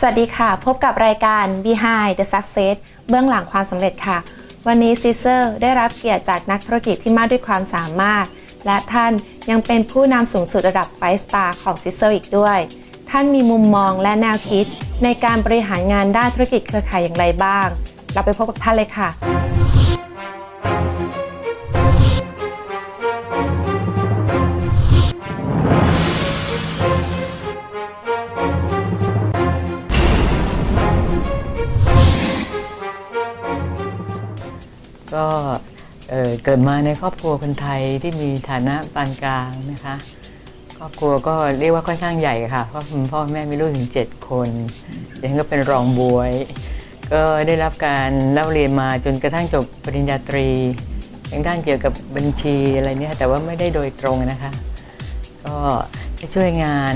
สวัสดีค่ะ พบกับรายการ Behind the Success เบื้องหลังความสำเร็จค่ะ วันนี้ซีเซอร์ได้รับเกียรติจากนักธุรกิจที่มากด้วยความสามารถ และท่านยังเป็นผู้นำสูงสุดระดับไฟสตาร์ของซีเซอร์อีกด้วย ท่านมีมุมมองและแนวคิดในการบริหารงานด้านธุรกิจเครือข่ายอย่างไรบ้าง เราไปพบกับท่านเลยค่ะ เกิดมาในครอบครัวคนไทยที่มีฐานะปานกลางนะคะ ครอบครัวก็เรียกว่าค่อนข้างใหญ่ค่ะ เพราะคุณพ่อแม่มีลูกถึง 7 คนดิฉันก็เป็นรองบวย ก็ได้รับการเล่าเรียนมาจนกระทั่งจบปริญญาตรีทางด้านเกี่ยวกับบัญชีอะไรเนี่ยแต่ว่าไม่ได้โดยตรงนะคะ ก็ได้ช่วยงาน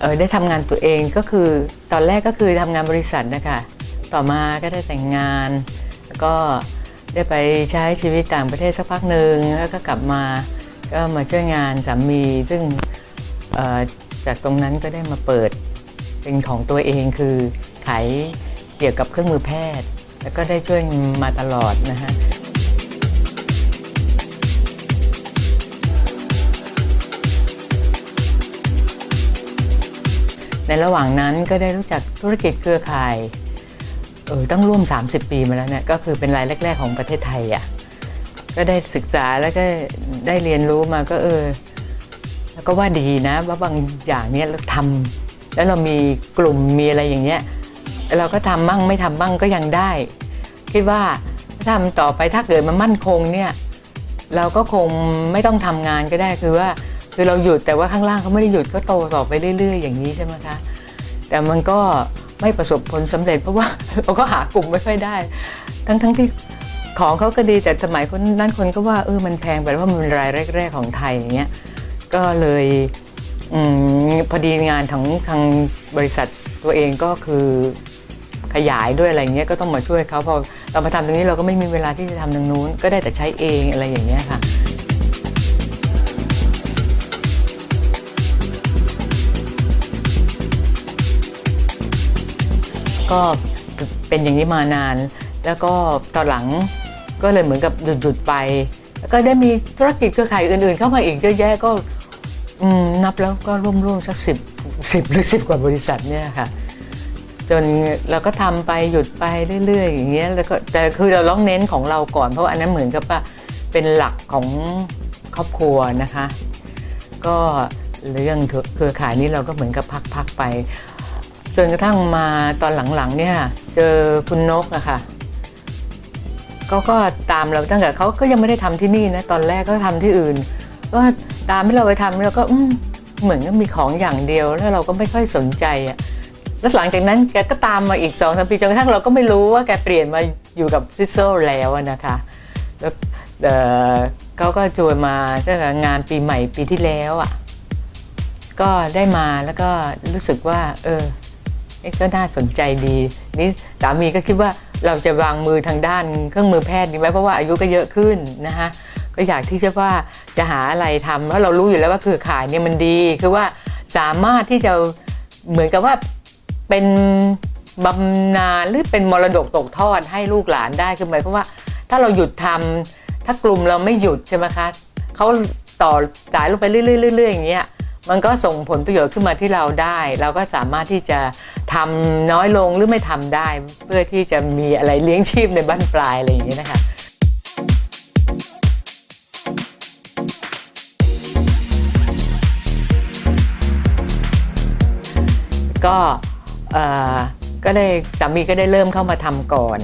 เออได้ทำงานตัวเองก็คือตอนแรกก็คือทำงานบริษัทนะคะต่อมาก็ได้แต่งงานแล้วก็ ได้ไปใช้ชีวิตต่างประเทศสักพักหนึ่งแล้วก็กลับมาก็มาช่วยงานสามี ซึ่งจากตรงนั้นก็ได้มาเปิดเป็นของตัวเองคือขายเกี่ยวกับเครื่องมือแพทย์ แล้วก็ได้ช่วยมาตลอดนะฮะในระหว่างนั้นก็ได้รู้จักธุรกิจเครือข่าย ออต้องร่วม 30 ปีมาแล้วเนี่ยก็คือเป็นรายแรก ๆ ของประเทศไทยอะก็ได้ศึกษาแล้วก็ได้เรียนรู้มาก็เออ แล้วก็ว่าดีนะว่าบางอย่างเนี้ยเราทำแล้วเรามีกลุ่มมีอะไรอย่างเงี้ยเราก็ทำบ้างไม่ทำบ้างก็ยังได้ คิดว่าถ้าทำต่อไปถ้าเกิดมันมั่นคงเนี่ยเราก็คงไม่ต้องทำงานก็ได้คือว่าคือเราหยุดแต่ว่าข้างล่างเขาไม่ได้หยุดก็โตต่อไปเรื่อย ๆ อย่างนี้ใช่ไหมคะแต่มันก็ ไม่ประสบผลสำเร็จ เพราะว่าเราก็หากลุ่มไม่ค่อยได้ ทั้งทั้งที่ของเขาก็ดีแต่สมัยคนนั้นคนก็ว่าเออมันแพงไปเพราะมันรายแรก ๆของไทยอย่างเงี้ยก็เลยอพอดีงานของทางบริษัทตัวเองก็คือขยายด้วยอะไรเงี้ยก็ต้องมาช่วยเขาพอเรามาทำตรงนี้เราก็ไม่มีเวลาที่จะทำตรงนู้น ก็ได้แต่ใช้เองอะไรอย่างเงี้ยค่ะ ก็เป็นอย่างนี้มานาน แล้วก็ตอนหลังก็เลยเหมือนกับหยุดหยุดๆไป แล้วก็ได้มีธุรกิจเครือข่ายอื่น ๆ เข้ามาอีกเยอะแยะก็นับแล้วก็ร่วมๆสักสิบสิบหรือสิบกว่าบริษัทเนี่ยค่ะจนเราก็ทำไปหยุดไปเรื่อยๆอย่างเงี้ยแล้วก็แต่คือเราต้องเน้นของเราก่อน เพราะอันนั้นเหมือนกับว่าเป็นหลักของครอบครัวนะคะ ก็เรื่องเครือข่ายนี้เราก็เหมือนกับพักๆไป จนกระทั่งมาตอนหลังๆเนี่ยเจอคุณนกอะค่ะเขาก็ตามเราตั้งแต่เขาก็ยังไม่ได้ทำที่นี่นะตอนแรกก็ทำที่อื่น ก็ตามให้เราไปทำเราก็อเหมือนก็มีของอย่างเดียวแล้วเราก็ไม่ค่อยสนใจอะแล้วหลังจากนั้นแกก็ตามมาอีกสองสามปีจนกระทั่งเราก็ไม่รู้ว่าแกเปลี่ยนมาอยู่กับซิโซแล้วนะคะแล้วเเขาก็ชวนมาตั้งแต่งานปีใหม่ปีที่แล้วอะก็ได้มาแล้วก็รู้สึกว่า เออ เอ๊ะก็น่าสนใจดีนี่สามีก็คิดว่าเราจะวางมือทางด้านเครื่องมือแพทย์ดีไหมเพราะว่าอายุก็เยอะขึ้นนะคะก็อยากที่จะว่าจะหาอะไรทำเพราะเรารู้อยู่แล้วว่าเครือข่ายเนี่ยมันดี คือว่าสามารถที่จะเหมือนกับว่าเป็นบำนาหรือเป็นมรดกตกทอดให้ลูกหลานได้คือหมายความว่า ถ้าเราหยุดทำถ้ากลุ่มเราไม่หยุดใช่ไหมคะเขาต่อสายลงไปเรื่อยๆเรื่อยๆอย่างเงี้ย มันก็ส่งผลประโยชน์ขึ้นมาที่เราได้ เราก็สามารถที่จะทำน้อยลงหรือไม่ทำได้ เพื่อที่จะมีอะไรเลี้ยงชีพในบ้านปลายอะไรอย่างนี้นะคะก็เออก็ได้สามีก็ได้เริ่มเข้ามาทำก่อน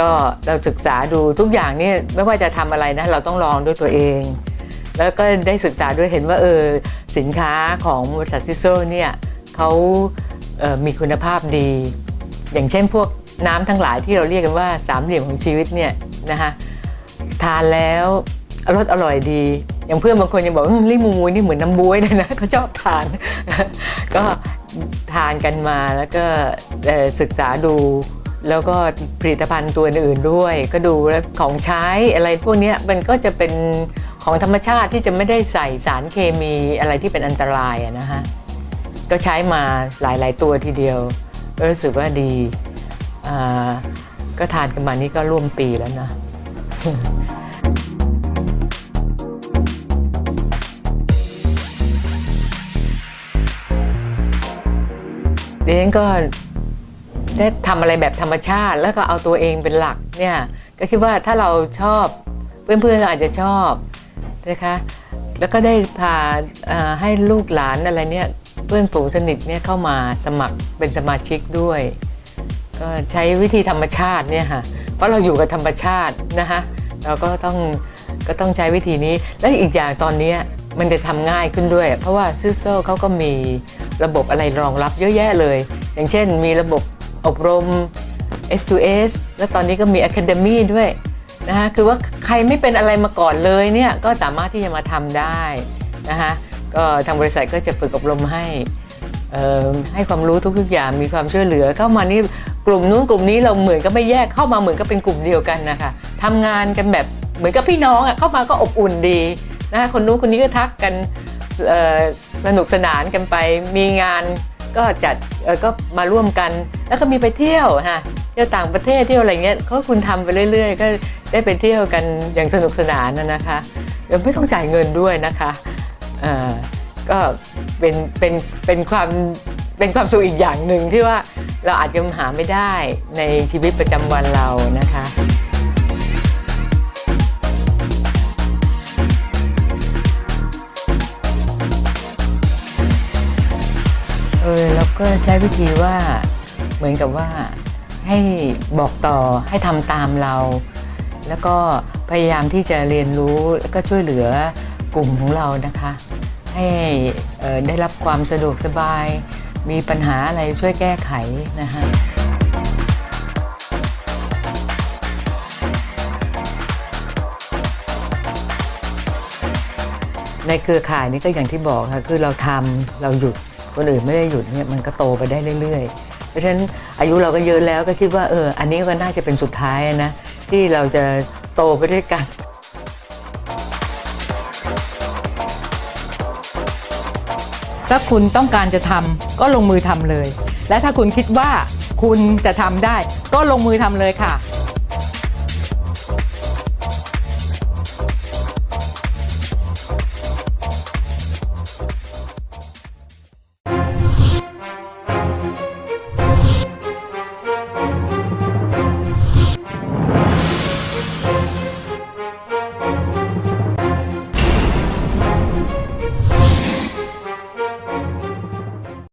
ก็เราศึกษาดูทุกอย่างนี่ไม่ว่าจะทำอะไรนะเราต้องลองด้วยตัวเอง แล้วก็ได้ศึกษาด้วยเห็นว่าเออสินค้าของบริษัทซิโซเนี่ยเขาเอ่อมีคุณภาพดี อย่างเช่นพวกน้ำทั้งหลายที่เราเรียกกันว่าสามเหลี่ยมของชีวิตเนี่ยนะคะทานแล้วรสอร่อยดี อย่างเพื่อนบางคนยังบอกอืมลิมูมูนี่เหมือนน้ำบ๊วยเลยนะเขาชอบทาน ก็ทานกันมาแล้วก็ศึกษาดูแล้วก็ผลิตภัณฑ์ตัวอื่นด้วย ก็ดูแล้วของใช้อะไรพวกนี้มันก็จะเป็น ของธรรมชาติที่จะไม่ได้ใส่สารเคมีอะไรที่เป็นอันตรายอะนะฮะก็ใช้มาหลาย ๆ ตัวทีเดียวรู้สึกว่าดีาก็ทานกันมานี่ก็ร่วมปีแล้วนะเดนก็ได้ทำอะไรแบบธรรมชาติ แล้วก็เอาตัวเองเป็นหลักเนี่ย ก็คิดว่าถ้าเราชอบเพื่อนๆก็อาจจะชอบ นะคะแล้วก็ได้พาให้ลูกหลานอะไรเนี่ยเพื่อนฝูงสนิทเนี่ยเข้ามาสมัครเป็นสมาชิกด้วย ก็ใช้วิธีธรรมชาติเนี่ยค่ะเพราะเราอยู่กับธรรมชาตินะคะเราก็ต้องก็ต้องใช้วิธีนี้ และอีกอย่างตอนนี้มันจะทำง่ายขึ้นด้วย เพราะว่าซิสโซเขาก็มีระบบอะไรรองรับเยอะแยะเลย อย่างเช่นมีระบบอบรม S2S แล้วตอนนี้ก็มี Academy ด้วย นะคะคือว่าใครไม่เป็นอะไรมาก่อนเลยเนี่ยก็สามารถที่จะมาทำได้นะคะก็ทางบริษัทก็จะฝึกอบรมให้ให้ความรู้ทุกๆอย่างมีความช่วยเหลือเข้ามานี่กลุ่มนู้นกลุ่มนี้เราเหมือนก็ไม่แยกเข้ามาเหมือนก็เป็นกลุ่มเดียวกันนะคะทำงานกันแบบเหมือนกับพี่น้องอะเข้ามาก็อบอุ่นดีนะคะคนนู้นคนนี้ก็ทักกันสนุกสนานกันไปมีงานก็จัดก็มาร่วมกัน แล้วก็มีไปเที่ยวฮะ เที่ยวต่างประเทศเที่ยวอะไรเงี้ยเขาคุณทำไปเรื่อย ๆ ก็ได้ไปเที่ยวกันอย่างสนุกสนานนะคะเดี๋ยวไม่ต้องจ่ายเงินด้วยนะคะอ่อก็เป็นเป็นเป็นความเป็นความสุขอีกอย่างหนึ่งที่ว่าเราอาจจะหาไม่ได้ในชีวิตประจำวันเรานะคะเออเราก็ใช้วิธีว่าเหมือนกับว่า ให้บอกต่อให้ทำตามเรา แล้วก็พยายามที่จะเรียนรู้แล้วก็ช่วยเหลือกลุ่มของเรานะคะ ให้ได้รับความสะดวกสบาย มีปัญหาอะไรช่วยแก้ไขนะคะในเครือข่ายนี่ก็อย่างที่บอกค่ะคือเราทำเราหยุดคนอื่นไม่ได้หยุดเนี่ยมันก็โตไปได้เรื่อย ๆ เพราะฉะนั้นอายุเราก็เยอะแล้วก็คิดว่าเอออันนี้ก็น่าจะเป็นสุดท้ายนะ ที่เราจะโตไปด้วยกันถ้าคุณต้องการจะทำก็ลงมือทำเลย และถ้าคุณคิดว่าคุณจะทำได้ ก็ลงมือทำเลยค่ะ